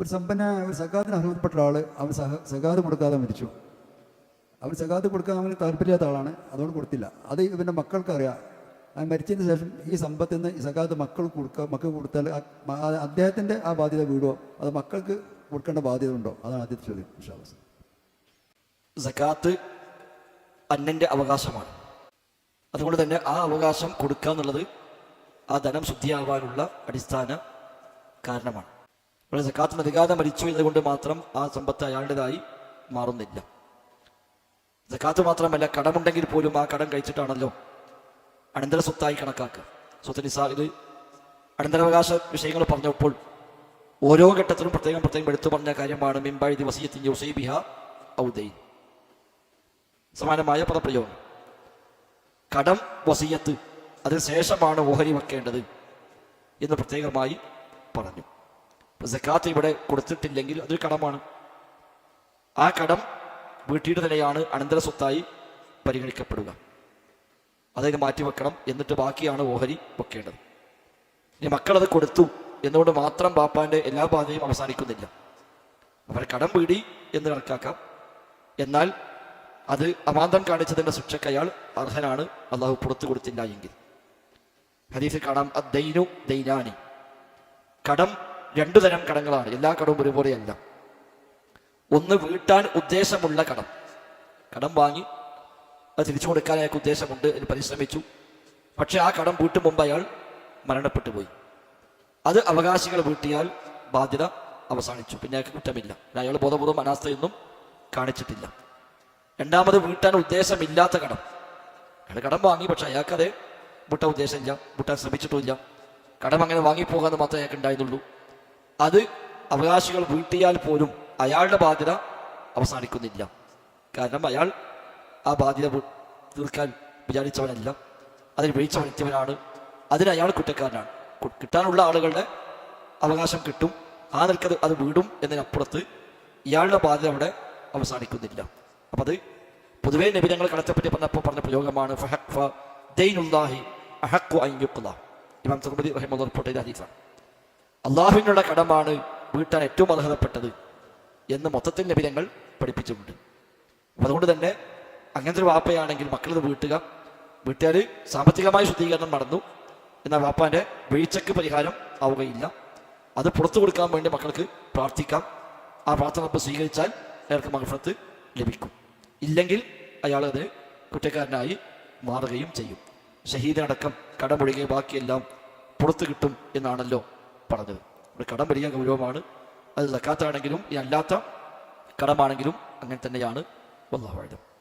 ഒരു സമ്പന്ന ഒരു സഖാത്തിന് അർഹതപ്പെട്ട ആൾ അവൻ സഹ സഖാത്ത് കൊടുക്കാതെ മരിച്ചു. അവൻ സഖാത്ത് കൊടുക്കാൻ അവന് താല്പര്യമില്ലാത്ത ആളാണ് അതുകൊണ്ട് കൊടുത്തില്ല. അത് ഇവന്റെ മക്കൾക്കറിയാം അവൻ മരിച്ചതിന് ശേഷം ഈ സമ്പത്തിൽ നിന്ന് ഈ സഖാത്ത് മക്കൾ കൊടുക്കുക മക്കൾ കൊടുത്താൽ അദ്ദേഹത്തിന്റെ ആ ബാധ്യത വീടോ അത് മക്കൾക്ക് കൊടുക്കേണ്ട ബാധ്യത ഉണ്ടോ? അതാണ് ആദ്യത്തെ ചോദ്യം വിശ്വാസം സക്കാത്ത് അന്നന്റെ അവകാശമാണ്. അതുകൊണ്ട് തന്നെ ആ അവകാശം കൊടുക്കുക എന്നുള്ളത് ആ ധനം ശുദ്ധിയാവാനുള്ള അടിസ്ഥാന കാരണമാണ്. ഇവിടെ സക്കാത്ത് നൽകാതെ മരിച്ചു എന്നതുകൊണ്ട് മാത്രം ആ സമ്പത്ത് അയാളുടേതായി മാറുന്നില്ല. സക്കാത്ത് മാത്രമല്ല കടമുണ്ടെങ്കിൽ പോലും ആ കടം കഴിച്ചിട്ടാണല്ലോ അനന്തര സ്വത്തായി കണക്കാക്കുക. സ്വത്ത് നിസാഹിൽ അനന്തരാവകാശ വിഷയങ്ങൾ പറഞ്ഞപ്പോൾ ഓരോ ഘട്ടത്തിലും പ്രത്യേകം പ്രത്യേകം എടുത്തു പറഞ്ഞ കാര്യമാണ് മിമ്പാഴി ദിവസീയത്തിൻ യൂസൈബിഹ ഔദൈ സമാനമായ പദപ്രയോഗം. കടം വസീയത്ത് അതിനുശേഷമാണ് ഓഹരി വെക്കേണ്ടത് എന്ന് പ്രത്യേകമായി പറഞ്ഞു. സക്കാത്ത് ഇവിടെ കൊടുത്തിട്ടില്ലെങ്കിൽ അതൊരു കടമാണ്. ആ കടം വീട്ടിയുടെ തന്നെയാണ് അനന്തര സ്വത്തായി പരിഗണിക്കപ്പെടുക. മാറ്റി മാറ്റിവെക്കണം എന്നിട്ട് ബാക്കിയാണ് ഓഹരി വെക്കേണ്ടത്. ഇനി മക്കളത് കൊടുത്തു എന്നുകൊണ്ട് മാത്രം ബാപ്പാന്റെ എല്ലാ ബാധയും അവസാനിക്കുന്നില്ല. അവർ കടം വീടി എന്ന് കണക്കാക്കാം. എന്നാൽ അത് അമാന്തം കാണിച്ചതിന്റെ ശിക്ഷയ്ക്ക് അയാൾ അർഹനാണ്. അള്ളാഹു പുറത്തു കൊടുത്തില്ല എങ്കിൽ. ഹദീസിൽ കാണാം അദ്ദൈനു ദൈനാനി. കടം രണ്ടു തരം കടങ്ങളാണ്. എല്ലാ കടവും ഒരുപോലെയല്ല. ഒന്ന് വീട്ടാൻ ഉദ്ദേശമുള്ള കടം. കടം വാങ്ങി അത് തിരിച്ചു കൊടുക്കാൻ അയാൾക്ക് ഉദ്ദേശമുണ്ട് എന്ന് പരിശ്രമിച്ചു. പക്ഷെ ആ കടം വീട്ടു മുമ്പ് അയാൾ മരണപ്പെട്ടു പോയി. അത് അവകാശികൾ വീട്ടിയാൽ ബാധ്യത അവസാനിച്ചു. പിന്നെ അയാൾക്ക് കുറ്റമില്ല. അയാൾ ബോധപൂർവം അനാസ്ഥയൊന്നും കാണിച്ചിട്ടില്ല. രണ്ടാമത് വീട്ടാൻ ഉദ്ദേശമില്ലാത്ത കടം. അയാൾ കടം വാങ്ങി പക്ഷെ അയാൾക്കത് വിട്ട ഉദ്ദേശമില്ല. വിട്ടാൻ ശ്രമിച്ചിട്ടുമില്ല. കടം അങ്ങനെ വാങ്ങിപ്പോകാന്ന് മാത്രമേ അയാൾക്ക് ഉണ്ടായിരുന്നുള്ളൂ അത് അവകാശികൾ വീട്ടിയാൽ പോലും അയാളുടെ ബാധ്യത അവസാനിക്കുന്നില്ല. കാരണം അയാൾ ആ ബാധ്യത തീർക്കാൻ വിചാരിച്ചവനല്ല. അതിന് വീഴ്ച വരുത്തിയവനാണ് അതിന് അയാൾ കുറ്റക്കാരനാണ്. കിട്ടാനുള്ള ആളുകളുടെ അവകാശം കിട്ടും. ആ നിൽക്കത് അത് വീടും എന്നതിനപ്പുറത്ത് ഇയാളുടെ ബാധ്യത അവിടെ അവസാനിക്കുന്നില്ല. അപ്പം അത് പൊതുവേ നബിതങ്ങൾ കടത്തെപ്പറ്റി പറഞ്ഞപ്പോൾ പറഞ്ഞ പ്രയോഗമാണ്. ഫഹഖ് ഫ ദൈനുല്ലാഹി അഹഖു യുഖ്ള. ഇമാം തിർമിദി റഹിമഹുല്ലാഹ് റിപ്പോർട്ട് ചെയ്ത അള്ളാഹുവിനുള്ള കടമാണ് വീട്ടാൻ ഏറ്റവും അർഹതപ്പെട്ടത് എന്ന് മൊത്തത്തിൽ നബിതങ്ങൾ പഠിപ്പിച്ചിട്ടുണ്ട്. അപ്പം അതുകൊണ്ട് തന്നെ അങ്ങനത്തെ ഒരു വാപ്പയാണെങ്കിൽ മക്കളത് വീട്ടുക. വീട്ടുകാർ സാമ്പത്തികമായ ശുദ്ധീകരണം നടന്നു. എന്നാൽ വാപ്പാന്റെ വീഴ്ചക്ക് പരിഹാരം ആവുകയില്ല. അത് പുറത്തു കൊടുക്കാൻ വേണ്ടി മക്കൾക്ക് പ്രാർത്ഥിക്കാം. ആ പ്രാർത്ഥന അപ്പം സ്വീകരിച്ചാൽ അയാൾക്ക് മകഫത്ത് ലഭിക്കും. ഇല്ലെങ്കിൽ അയാൾ അത് കുറ്റക്കാരനായി മാറുകയും ചെയ്യും. ഷഹീദിനടക്കം കടമൊഴികെ ബാക്കിയെല്ലാം പുറത്തു കിട്ടും എന്നാണല്ലോ പറഞ്ഞത്. ഇവിടെ കടം വലിയ ഗൗരവമാണ്. അത് സക്കാത്താണെങ്കിലും ഈ അല്ലാത്ത കടമാണെങ്കിലും അങ്ങനെ തന്നെയാണ്. വല്ലാഹു അഅലം